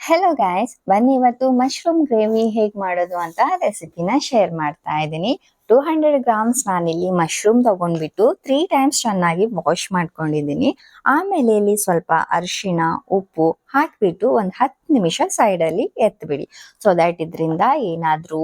Hello guys ಬನ್ನಿ ಇವತ್ತು mushroom gravy ಹೇಗ್ ಮಾಡೋದು ಅಂತ ರೆಸಿಪಿನ ಶೇರ್ ಮಾಡ್ತಾ ಇದ್ದೀನಿ. ಟೂ ಹಂಡ್ರೆಡ್ ಗ್ರಾಮ್ಸ್ ನಾನಿಲ್ಲಿ ಮಶ್ರೂಮ್ ತಗೊಂಡ್ಬಿಟ್ಟು ತ್ರೀ ಟೈಮ್ಸ್ ಚೆನ್ನಾಗಿ ವಾಶ್ ಮಾಡ್ಕೊಂಡಿದ್ದೀನಿ. ಆಮೇಲೆ ಇಲ್ಲಿ ಸ್ವಲ್ಪ ಅರಿಶಿಣ, ಉಪ್ಪು ಹಾಕಿಬಿಟ್ಟು ಒಂದು ಹತ್ತು ನಿಮಿಷ ಸೈಡಲ್ಲಿ ಎತ್ತಬಿಡಿ ಸೊ ದ್ಯಾಟ್ ಇದರಿಂದ ಏನಾದರೂ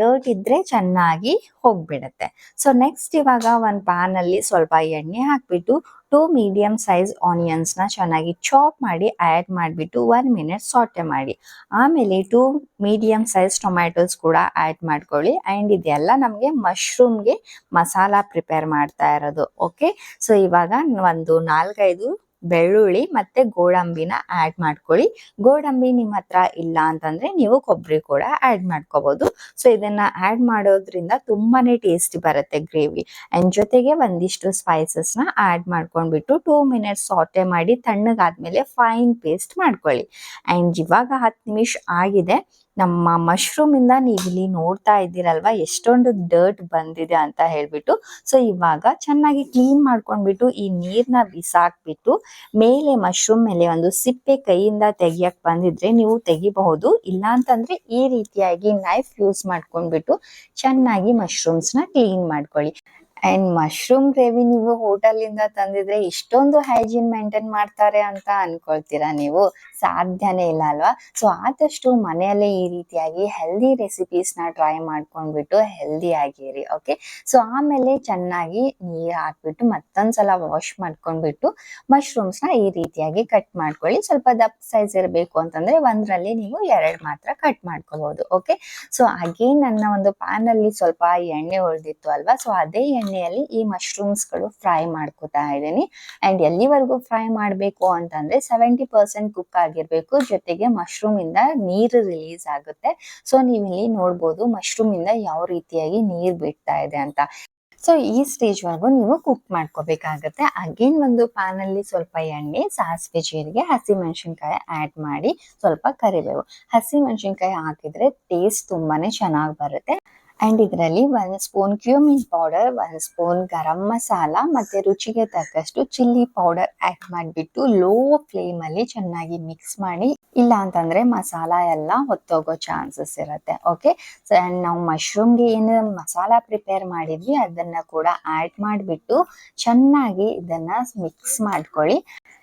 ಡರ್ಟ್ ಇದ್ರೆ ಚೆನ್ನಾಗಿ ಹೋಗ್ಬಿಡತ್ತೆ. ಸೊ ನೆಕ್ಸ್ಟ್ ಇವಾಗ ಒಂದು ಪ್ಯಾನಲ್ಲಿ ಸ್ವಲ್ಪ ಎಣ್ಣೆ ಹಾಕ್ಬಿಟ್ಟು ಟೂ ಮೀಡಿಯಂ ಸೈಜ್ ಆನಿಯನ್ಸ್ನ ಚೆನ್ನಾಗಿ ಚಾಪ್ ಮಾಡಿ ಆ್ಯಡ್ ಮಾಡಿಬಿಟ್ಟು ಒನ್ ಮಿನಿಟ್ ಸಾಟೆ ಮಾಡಿ. ಆಮೇಲೆ ಟೂ ಮೀಡಿಯಂ ಸೈಜ್ ಟೊಮ್ಯಾಟೋಸ್ ಕೂಡ ಆ್ಯಡ್ ಮಾಡ್ಕೊಳ್ಳಿ. ಆ್ಯಂಡ್ ಇದೆಲ್ಲ ನಮಗೆ ಮಶ್ರೂಮ್ಗೆ ಮಸಾಲ ಪ್ರಿಪೇರ್ ಮಾಡ್ತಾ ಇರೋದು ಓಕೆ ಸೊ ಇವಾಗ ಒಂದು ನಾಲ್ಕೈದು ಬೆಳ್ಳುಳ್ಳಿ ಮತ್ತೆ ಗೋಡಂಬಿನ ಆ್ಯಡ್ ಮಾಡ್ಕೊಳ್ಳಿ. ಗೋಡಂಬಿ ನಿಮ್ಮ ಹತ್ರ ಇಲ್ಲ ಅಂತಂದ್ರೆ ನೀವು ಕೊಬ್ಬರಿ ಕೂಡ ಆ್ಯಡ್ ಮಾಡ್ಕೋಬಹುದು ಸೊ ಇದನ್ನ ಆ್ಯಡ್ ಮಾಡೋದ್ರಿಂದ ತುಂಬಾನೇ ಟೇಸ್ಟಿ ಬರುತ್ತೆ ಗ್ರೇವಿ ಅಂಡ್ ಜೊತೆಗೆ ಒಂದಿಷ್ಟು ಸ್ಪೈಸಸ್ನ ಆ್ಯಡ್ ಮಾಡ್ಕೊಂಡ್ಬಿಟ್ಟು ಟೂ ಮಿನಿಟ್ಸ್ ಸಾಟೆ ಮಾಡಿ ತಣ್ಣಗಾದ್ಮೇಲೆ ಫೈನ್ ಪೇಸ್ಟ್ ಮಾಡ್ಕೊಳ್ಳಿ. ಅಂಡ್ ಇವಾಗ ಹತ್ತು ನಿಮಿಷ ಆಗಿದೆ. ನಮ್ಮ ಮಶ್ರೂಮ್ ಇಂದ ನೀವು ಇಲ್ಲಿ ನೋಡ್ತಾ ಇದ್ದೀರಲ್ವಾ? ಎಷ್ಟೊಂದು ಡರ್ಟ್ ಬಂದಿದೆ ಅಂತ ಹೇಳ್ಬಿಟ್ಟು. ಸೊ ಇವಾಗ ಚೆನ್ನಾಗಿ ಕ್ಲೀನ್ ಮಾಡ್ಕೊಂಡ್ಬಿಟ್ಟು ಈ ನೀರ್ನ ಬಿಸಾಕ್ಬಿಟ್ಟು ಮೇಲೆ ಮಶ್ರೂಮ್ ಮೇಲೆ ಒಂದು ಸಿಪ್ಪೆ ಕೈಯಿಂದ ತೆಗಿಯಕ್ ಬಂದಿದ್ರೆ ನೀವು ತೆಗಿಬಹುದು. ಇಲ್ಲ ಅಂತಂದ್ರೆ ಈ ರೀತಿಯಾಗಿ ನೈಫ್ ಯೂಸ್ ಮಾಡ್ಕೊಂಡ್ಬಿಟ್ಟು ಚೆನ್ನಾಗಿ ಮಶ್ರೂಮ್ಸ್ನ ಕ್ಲೀನ್ ಮಾಡ್ಕೊಳ್ಳಿ. ಅಂಡ್ ಮಶ್ರೂಮ್ ಗ್ರೇವಿ ನೀವು ಹೋಟೆಲ್ ಇಂದ ತಂದಿದ್ರೆ ಇಷ್ಟೊಂದು ಹೈಜೀನ್ ಮೇಂಟೈನ್ ಮಾಡ್ತಾರೆ ಅಂತ ಅನ್ಕೊಳ್ತೀರಾ ನೀವು? ಸಾಧ್ಯನೇ ಇಲ್ಲ ಅಲ್ವಾ? ಸೊ ಆದಷ್ಟು ಮನೆಯಲ್ಲೇ ಈ ರೀತಿಯಾಗಿ ಹೆಲ್ದಿ ರೆಸಿಪೀಸ್ನ ಟ್ರೈ ಮಾಡ್ಕೊಂಡ್ಬಿಟ್ಟು ಹೆಲ್ದಿ ಆಗಿರಿ ಓಕೆ ಸೊ ಆಮೇಲೆ ಚೆನ್ನಾಗಿ ನೀರ್ ಹಾಕ್ಬಿಟ್ಟು ಮತ್ತೊಂದ್ಸಲ ವಾಶ್ ಮಾಡ್ಕೊಂಡ್ಬಿಟ್ಟು ಮಶ್ರೂಮ್ಸ್ನ ಈ ರೀತಿಯಾಗಿ ಕಟ್ ಮಾಡ್ಕೊಳ್ಳಿ. ಸ್ವಲ್ಪ ದಪ್ಪ ಸೈಜ್ ಇರಬೇಕು ಅಂತಂದ್ರೆ ಒಂದ್ರಲ್ಲಿ ನೀವು ಎರಡು ಮಾತ್ರ ಕಟ್ ಮಾಡ್ಕೋಬಹುದು ಓಕೆ ಸೊ ಅಗೇನ್ ನನ್ನ ಒಂದು ಪ್ಯಾನ್ ಅಲ್ಲಿ ಸ್ವಲ್ಪ ಎಣ್ಣೆ ಉಳಿದಿತ್ತು ಅಲ್ವಾ? ಸೊ ಅದೇ ಎಣ್ಣೆಯಲ್ಲಿ ಈ ಮಶ್ರೂಮ್ಸ್ಗಳು ಫ್ರೈ ಮಾಡ್ಕೋತಾ ಇದ್ದೀನಿ. ಅಂಡ್ ಎಲ್ಲಿವರೆಗೂ ಫ್ರೈ ಮಾಡಬೇಕು ಅಂತಂದ್ರೆ ಸೆವೆಂಟಿ ಪರ್ಸೆಂಟ್ ಕುಕ್ ಆಗಿರ್ಬೇಕು. ಜೊತೆಗೆ ಮಶ್ರೂಮ್ ಇಂದ ನೀರು ರಿಲೀಸ್ ಆಗುತ್ತೆ. ಸೊ ನೀವು ಇಲ್ಲಿ ನೋಡ್ಬೋದು ಮಶ್ರೂಮ್ ಇಂದ ಯಾವ ರೀತಿಯಾಗಿ ನೀರು ಬಿಡ್ತಾ ಇದೆ ಅಂತ. ಸೊ ಈ ಸ್ಟೇಜ್ ವರೆಗೂ ನೀವು ಕುಕ್ ಮಾಡ್ಕೋಬೇಕಾಗತ್ತೆ. ಅಗೇನ್ ಒಂದು ಪ್ಯಾನ್ ಅಲ್ಲಿ ಸ್ವಲ್ಪ ಎಣ್ಣೆ, ಸಾಸಿವೆ ಜೀರಿಗೆ, ಹಸಿ ಮೆಣಸಿನ್ಕಾಯಿ ಆಡ್ ಮಾಡಿ ಸ್ವಲ್ಪ ಕರಿಬೇವು. ಹಸಿ ಮೆಣಸಿನ್ಕಾಯಿ ಹಾಕಿದ್ರೆ ಟೇಸ್ಟ್ ತುಂಬಾನೇ ಚೆನ್ನಾಗಿ ಬರುತ್ತೆ. ಅಂಡ್ ಇದರಲ್ಲಿ ಒಂದ್ ಸ್ಪೂನ್ ಕ್ಯೂಮಿನ್ ಪೌಡರ್ ಒಂದ್ ಸ್ಪೂನ್ ಗರಂ ಮಸಾಲ ಮತ್ತೆ ರುಚಿಗೆ ತಕ್ಕಷ್ಟು ಚಿಲ್ಲಿ ಪೌಡರ್ ಆಡ್ ಮಾಡಿಬಿಟ್ಟು ಲೋ ಫ್ಲೇಮ್ ಅಲ್ಲಿ ಚೆನ್ನಾಗಿ ಮಿಕ್ಸ್ ಮಾಡಿ, ಇಲ್ಲ ಅಂತಂದ್ರೆ ಮಸಾಲ ಎಲ್ಲ ಹೊತ್ತೋಗೋ ಚಾನ್ಸಸ್ ಇರುತ್ತೆ ಓಕೆ ಸೊ ಆ್ಯಂಡ್ ನಾವು ಮಶ್ರೂಮ್ಗೆ ಏನು ಮಸಾಲ ಪ್ರಿಪೇರ್ ಮಾಡಿದ್ವಿ, ಅದನ್ನ ಕೂಡ ಆಡ್ ಮಾಡಿಬಿಟ್ಟು ಚೆನ್ನಾಗಿ ಇದನ್ನ ಮಿಕ್ಸ್ ಮಾಡ್ಕೊಳ್ಳಿ.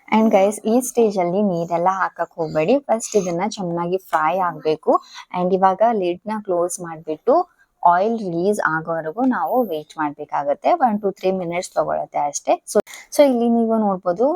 ಆ್ಯಂಡ್ ಗೈಸ್ ಈ ಸ್ಟೇಜ್ ಅಲ್ಲಿ ನೀರೆಲ್ಲ ಹಾಕಕ್ಕೆ ಹೋಗಬೇಡಿ. ಫಸ್ಟ್ ಇದನ್ನ ಚೆನ್ನಾಗಿ ಫ್ರೈ ಆಗಬೇಕು. ಆ್ಯಂಡ್ ಇವಾಗ ಲಿಡ್ನ ಕ್ಲೋಸ್ ಮಾಡ್ಬಿಟ್ಟು ಆಯಿಲ್ ರಿಲೀಸ್ ಆಗೋವರೆಗೂ ನಾವು ವೇಟ್ ಮಾಡ್ಬೇಕಾಗತ್ತೆ. ಒನ್ ಟು ತ್ರೀ ಮಿನಿಟ್ಸ್ ತಗೊಳತ್ತೆ ಅಷ್ಟೇ. ಸೊ ಸೊ ಇಲ್ಲಿ ನೀವು ನೋಡ್ಬೋದು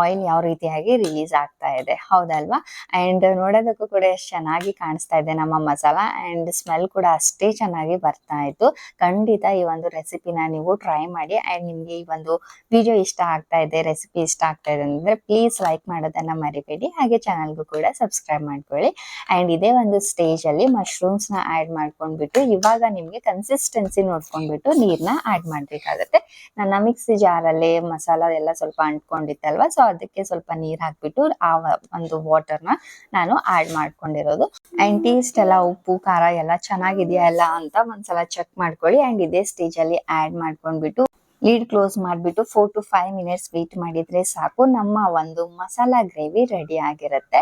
ಆಯಿಲ್ ಯಾವ ರೀತಿಯಾಗಿ ರಿಲೀಸ್ ಆಗ್ತಾ ಇದೆ. ಹೌದಲ್ವಾ? ಅಂಡ್ ನೋಡೋದಕ್ಕೂ ಕೂಡ ಎಷ್ಟು ಚೆನ್ನಾಗಿ ಕಾಣಿಸ್ತಾ ಇದೆ ನಮ್ಮ ಮಸಾಲ. ಅಂಡ್ ಸ್ಮೆಲ್ ಕೂಡ ಅಷ್ಟೇ ಚೆನ್ನಾಗಿ ಬರ್ತಾ ಇತ್ತು. ಖಂಡಿತ ಈ ಒಂದು ರೆಸಿಪಿನ ನೀವು ಟ್ರೈ ಮಾಡಿ. ಅಂಡ್ ನಿಮ್ಗೆ ಈ ಒಂದು ವಿಡಿಯೋ ಇಷ್ಟ ಆಗ್ತಾ ಇದೆ ರೆಸಿಪಿ ಇಷ್ಟ ಆಗ್ತಾ ಇದೆ ಅಂದ್ರೆ ಪ್ಲೀಸ್ ಲೈಕ್ ಮಾಡೋದನ್ನ ಮರಿಬೇಡಿ. ಹಾಗೆ ಚಾನಲ್ಗೂ ಕೂಡ ಸಬ್ಸ್ಕ್ರೈಬ್ ಮಾಡ್ಕೊಳ್ಳಿ. ಅಂಡ್ ಇದೇ ಒಂದು ಸ್ಟೇಜ್ ಅಲ್ಲಿ ಮಶ್ರೂಮ್ಸ್ನ ಆಡ್ ಮಾಡ್ಕೊಂಡ್ಬಿಟ್ಟು ಇವಾಗ ನಿಮ್ಗೆ ಕನ್ಸಿಸ್ಟೆನ್ಸಿ ನೋಡ್ಕೊಂಡ್ಬಿಟ್ಟು ನೀರ್ನ ಆಡ್ ಮಾಡ್ಬೇಕಾಗತ್ತೆ. ನನ್ನ ಮಿಕ್ಸಿ ಜಾರಲ್ಲಿ ಮಸಾಲ ಎಲ್ಲ ಸ್ವಲ್ಪ ಅಂಟ್ಕೊಂಡಿತ್ತಲ್ವಾ? ಸೊ ಅದಕ್ಕೆ ಸ್ವಲ್ಪ ನೀರ್ ಹಾಕ್ಬಿಟ್ಟು ಆ ಒಂದು ವಾಟರ್ನ ನಾನು ಆಡ್ ಮಾಡ್ಕೊಂಡಿರೋದು. ಅಂಡ್ ಟೇಸ್ಟ್ ಎಲ್ಲ, ಉಪ್ಪು, ಖಾರ ಎಲ್ಲ ಚೆನ್ನಾಗಿದೆಯಾ ಎಲ್ಲ ಅಂತ ಒಂದ್ಸಲ ಚೆಕ್ ಮಾಡ್ಕೊಳ್ಳಿ. ಅಂಡ್ ಇದೇ ಸ್ಟೇಜ್ ಅಲ್ಲಿ ಆಡ್ ಮಾಡ್ಕೊಂಡ್ಬಿಟ್ಟು ಲೀಡ್ ಕ್ಲೋಸ್ ಮಾಡಿಬಿಟ್ಟು four to five minutes wait ಮಾಡಿದ್ರೆ ಸಾಕು. ನಮ್ಮ ಒಂದು ಮಸಾಲಾ ಗ್ರೇವಿ ರೆಡಿ ಆಗಿರುತ್ತೆ.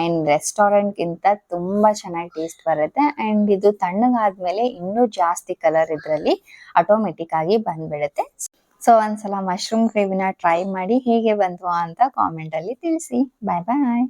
ಅಂಡ್ ರೆಸ್ಟೋರೆಂಟ್ಗಿಂತ ತುಂಬಾ ಚೆನ್ನಾಗಿ ಟೇಸ್ಟ್ ಬರುತ್ತೆ. ಅಂಡ್ ಇದು ತಣ್ಣಗಾದ್ಮೇಲೆ ಇನ್ನೂ ಜಾಸ್ತಿ ಕಲರ್ ಇದರಲ್ಲಿ ಆಟೋಮೆಟಿಕ್ ಆಗಿ ಬಂದ್ಬಿಡುತ್ತೆ. ಸೊ ಒಂದ್ಸಲ ಮಶ್ರೂಮ್ ಗ್ರೇವಿನ ಟ್ರೈ ಮಾಡಿ ಹೇಗೆ ಬಂತು ಅಂತ ಕಾಮೆಂಟ್ ಅಲ್ಲಿ ತಿಳಿಸಿ. ಬಾಯ್ ಬಾಯ್